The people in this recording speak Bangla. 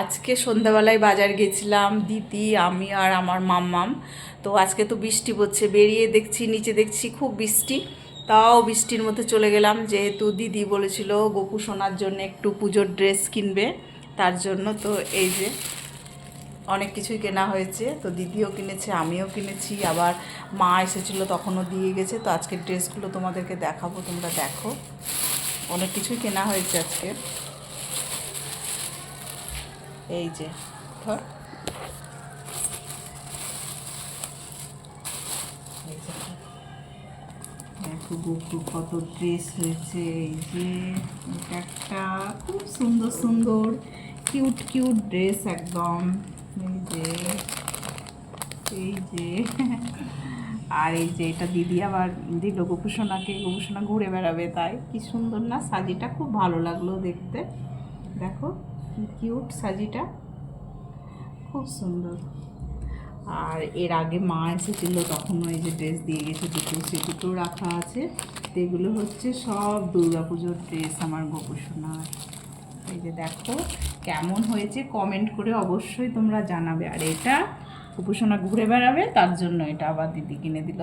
আজকে সন্ধ্যাবেলায় বাজার গেছিলাম, দিদি, আমি আর আমার মাম্মাম। তো আজকে তো বৃষ্টি পড়ছে, বেরিয়ে দেখছি, নিচে দেখছি খুব বৃষ্টি। তাও বৃষ্টির মধ্যে চলে গেলাম, যেহেতু দিদি বলেছিল গোপু সোনার জন্য একটু পুজোর ড্রেস কিনবে, তার জন্য তো এই যে অনেক কিছুই কেনা হয়েছে। তো দিদিও কিনেছে, আমিও কিনেছি, আবার মা এসেছিল তখনও দিয়ে গেছে। তো আজকে ড্রেসগুলো তোমাদেরকে দেখাবো, তোমরা দেখো। অনেক কিছুই কেনা হয়েছে আজকে। এই যে, ধর। কত ড্রেস হয়েছে, এই যে একটা খুব সুন্দর সুন্দর কিউট কিউট ড্রেস একদম। এই যে এই যে, আর এই যে, এটা দিদি আবার দিল গোপুসোনাকে, গোপুসোনা ঘুরে বেড়াবে তাই। কি সুন্দর না, সাজিটা খুব ভালো লাগল দেখতে। দেখো কিউট সাজিটা। খুব সুন্দর। আর এর আগে মা এসেছিল তখন ওই যে ড্রেস দিয়ে গেছে, দুটো সে দুটো রাখা আছে। তো এগুলো হচ্ছে সব দুর্গাপুজোর ড্রেস আমার গোপুসোনার। এই যে দেখো, কেমন হয়েছে কমেন্ট করে অবশ্যই তোমরা জানাবে। আর এটা গোপুসোনা ঘুরে বেড়াবে, তার জন্য এটা আবার দিদি কিনে দিল।